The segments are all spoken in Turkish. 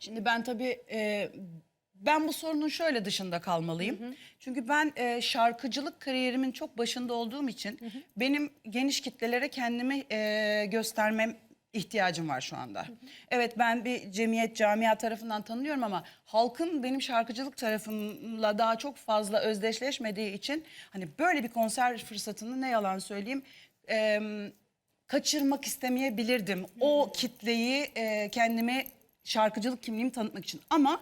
Şimdi ben tabii e, ben bu sorunun şöyle dışında kalmalıyım. Çünkü ben e, şarkıcılık kariyerimin çok başında olduğum için benim geniş kitlelere kendimi e, göstermem ihtiyacım var şu anda. Evet ben bir cemiyet camia tarafından tanınıyorum ama halkın benim şarkıcılık tarafımla daha çok fazla özdeşleşmediği için hani böyle bir konser fırsatını ne yalan söyleyeyim e, kaçırmak istemeyebilirdim. O kitleyi e, kendime şarkıcılık kimliğimi tanıtmak için. Ama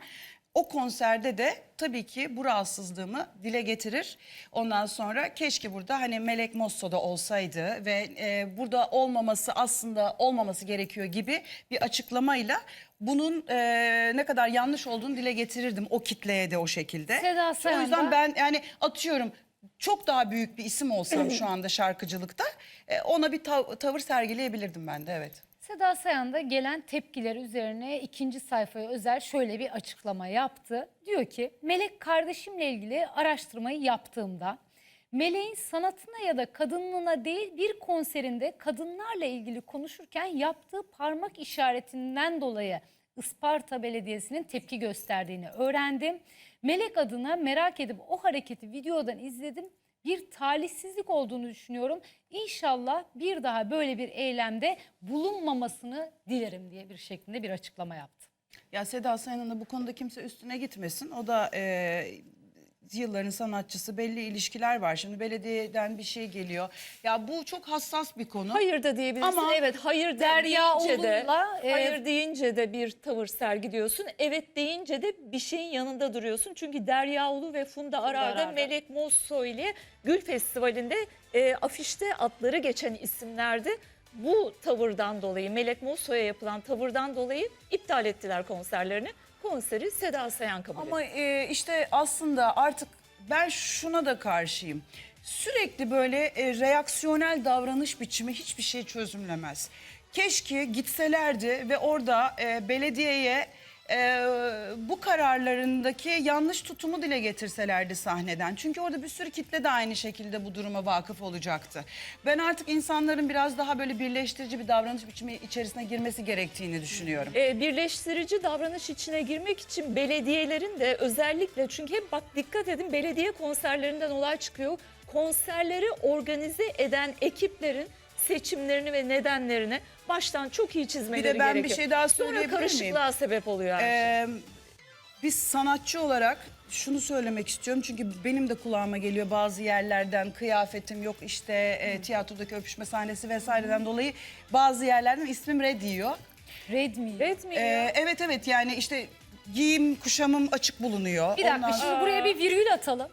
o konserde de tabii ki bu rahatsızlığımı dile getirir. Ondan sonra keşke burada hani Melek Mosso'da olsaydı ve e, burada olmaması aslında olmaması gerekiyor gibi bir açıklamayla bunun e, ne kadar yanlış olduğunu dile getirirdim o kitleye de o şekilde. Seda o Sayan yüzden ben yani atıyorum çok daha büyük bir isim olsam şu anda şarkıcılıkta e, ona bir tav- tavır sergileyebilirdim ben de evet. Seda Sayan da gelen tepkiler üzerine ikinci sayfaya özel şöyle bir açıklama yaptı. Diyor ki Melek kardeşimle ilgili araştırmayı yaptığımda Meleğin sanatına ya da kadınlığına değil bir konserinde kadınlarla ilgili konuşurken yaptığı parmak işaretinden dolayı Isparta Belediyesi'nin tepki gösterdiğini öğrendim. Melek adına merak edip o hareketi videodan izledim. Bir talihsizlik olduğunu düşünüyorum. İnşallah bir daha böyle bir eylemde bulunmamasını dilerim diye bir şeklinde bir açıklama yaptı. Ya Seda Sayan'ın da bu konuda kimse üstüne gitmesin. O da e, yılların sanatçısı belli ilişkiler var. Şimdi belediyeden bir şey geliyor. Ya bu çok hassas bir konu. Hayır da diyebilirsin. Ama evet hayır Derya deyince de e, hayır deyince de bir tavır sergiliyorsun. Evet deyince de bir şeyin yanında duruyorsun. Çünkü Derya Ulu ve Funda Arar'da Arar'da. Melek Mosso ile Gül Festivali'nde e, afişte adları geçen isimlerdi. Bu tavırdan dolayı Melek Mosso'ya yapılan tavırdan dolayı iptal ettiler konserlerini. Konseri Seda Sayan kabul etti. Ama e, işte aslında artık ben şuna da karşıyım. Sürekli böyle e, reaksiyonel davranış biçimi hiçbir şey çözümlemez. Keşke gitselerdi ve orada e, belediyeye e, bu kararlarındaki yanlış tutumu dile getirselerdi sahneden. Çünkü orada bir sürü kitle de aynı şekilde bu duruma vakıf olacaktı. Ben artık insanların biraz daha böyle birleştirici bir davranış biçimi içerisine girmesi gerektiğini düşünüyorum. E, birleştirici davranış içine girmek için belediyelerin de özellikle çünkü hep bak dikkat edin belediye konserlerinden olay çıkıyor. Konserleri organize eden ekiplerin seçimlerini ve nedenlerini baştan çok iyi çizmeleri Bir de ben bir gerekiyor. şey daha Sonra söyleyebilir miyim? karışıklığa sebep oluyor her şey. Ee, biz sanatçı olarak şunu söylemek istiyorum çünkü benim de kulağıma geliyor bazı yerlerden kıyafetim yok işte e, tiyatrodaki öpüşme sahnesi vesaireden dolayı bazı yerlerden ismim red diyor. Redmi. Red mi? Ee, evet evet yani işte giyim kuşamım açık bulunuyor. Bir dakika Ondan şimdi buraya bir virgül atalım.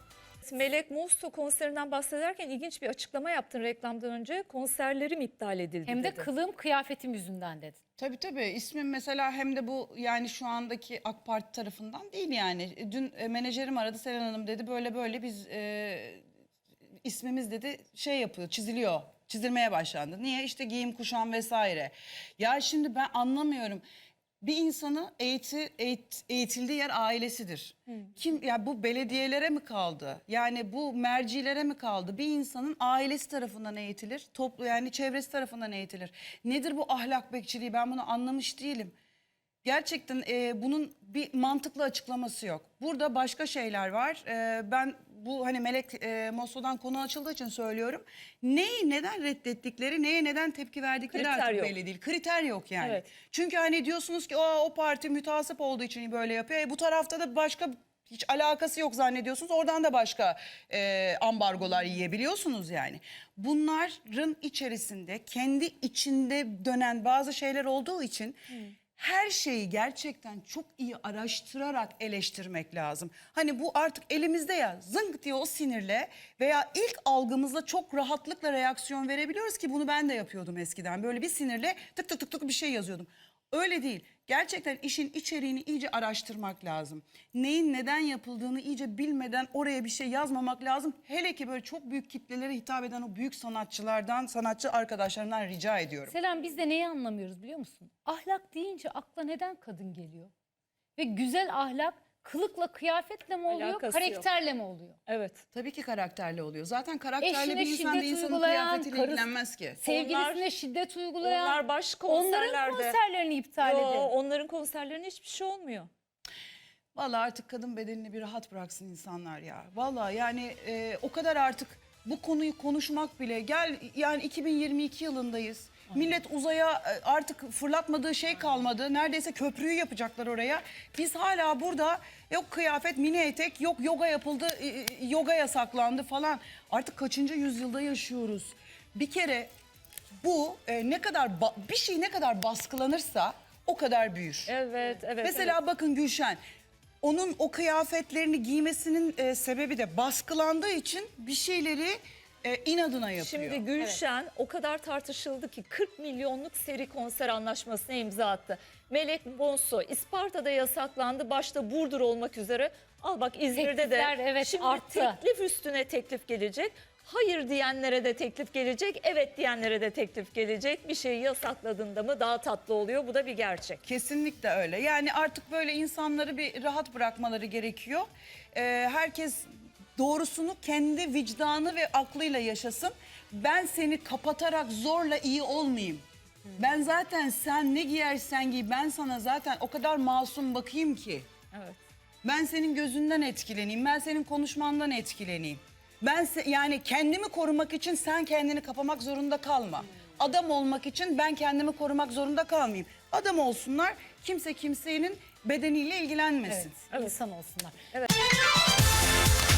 Melek Mosso konserinden bahsederken ilginç bir açıklama yaptın reklamdan önce. Konserlerim iptal edildi Hem de dedi. kılığım kıyafetim yüzünden dedin. Tabii tabii ismim mesela hem de bu yani şu andaki AK Parti tarafından değil yani. Dün e, menajerim aradı Seren Hanım dedi böyle böyle biz e, ismimiz dedi şey yapıyor çiziliyor. Çizilmeye başlandı. Niye? İşte giyim kuşam vesaire. Ya şimdi ben anlamıyorum. Bir insanı eğiti, eğit, eğitildiği yer ailesidir. Kim ya bu belediyelere mi kaldı? Yani bu mercilere mi kaldı? Bir insanın ailesi tarafından eğitilir. Toplu yani çevresi tarafından eğitilir. Nedir bu ahlak bekçiliği? Ben bunu anlamış değilim. Gerçekten e, bunun bir mantıklı açıklaması yok. Burada başka şeyler var. E, ben bu hani Melek e, Mosso'dan konu açıldığı için söylüyorum. Neyi neden reddettikleri, neye neden tepki verdikleri Kriter artık yok. belli değil. Kriter yok yani. Evet. Çünkü hani diyorsunuz ki o, o parti mütasip olduğu için böyle yapıyor. E, bu tarafta da başka hiç alakası yok zannediyorsunuz. Oradan da başka e, ambargolar yiyebiliyorsunuz yani. Bunların içerisinde kendi içinde dönen bazı şeyler olduğu için her şeyi gerçekten çok iyi araştırarak eleştirmek lazım. Hani bu artık elimizde ya zınk diye o sinirle veya ilk algımızla çok rahatlıkla reaksiyon verebiliyoruz ki bunu ben de yapıyordum eskiden. Böyle bir sinirle tık tık tık tık bir şey yazıyordum. Öyle değil. Gerçekten işin içeriğini iyice araştırmak lazım. Neyin neden yapıldığını iyice bilmeden oraya bir şey yazmamak lazım. Hele ki böyle çok büyük kitlelere hitap eden o büyük sanatçılardan, sanatçı arkadaşlarımdan rica ediyorum. Selam biz de neyi anlamıyoruz biliyor musun? Ahlak deyince akla neden kadın geliyor? Ve güzel ahlak kılıkla kıyafetle mi oluyor, Alakası yok. karakterle mi oluyor? Evet. Tabii ki karakterli oluyor. Zaten karakterli Eşine bir insan bir şiddet insanın uygulayan, kıyafetiyle karısı- ilgilenmez ki. Sevgilisine şiddet uygulayan, Onlar başka onların konserlerde. konserlerini iptal Yo, edin. onların konserlerinde hiçbir şey olmuyor. Vallahi artık kadın bedenini bir rahat bıraksın insanlar ya. Vallahi yani e, o kadar artık bu konuyu konuşmak bile gel yani 2022 yılındayız. Millet uzaya e, artık fırlatmadığı şey kalmadı. Neredeyse köprüyü yapacaklar oraya. Biz hala burada yok kıyafet, mini etek, yok yoga yapıldı, e, e, yoga yasaklandı falan. Artık kaçıncı yüzyılda yaşıyoruz? Bir kere bu e, ne kadar ba- bir şey ne kadar baskılanırsa o kadar büyür. Evet, evet. Mesela bakın Gülşen onun o kıyafetlerini giymesinin e, sebebi de baskılandığı için bir şeyleri e, inadına yapıyor. Şimdi Gülşen o kadar tartışıldı ki 40 milyonluk seri konser anlaşmasına imza attı. Melek Bonso İsparta'da yasaklandı başta Burdur olmak üzere. Al bak İzmir'de Teklifler, de evet, şimdi arttı. teklif üstüne teklif gelecek. Hayır diyenlere de teklif gelecek, evet diyenlere de teklif gelecek. Bir şeyi yasakladığında mı daha tatlı oluyor bu da bir gerçek. Kesinlikle öyle. Yani artık böyle insanları bir rahat bırakmaları gerekiyor. E, herkes doğrusunu kendi vicdanı ve aklıyla yaşasın. Ben seni kapatarak zorla iyi olmayayım. Ben zaten sen ne giyersen giy ben sana zaten o kadar masum bakayım ki. Evet. Ben senin gözünden etkileneyim. Ben senin konuşmandan etkileneyim. Ben se- yani kendimi korumak için sen kendini kapamak zorunda kalma. Adam olmak için ben kendimi korumak zorunda kalmayayım. Adam olsunlar. Kimse kimsenin bedeniyle ilgilenmesin. Evet, insan olsunlar.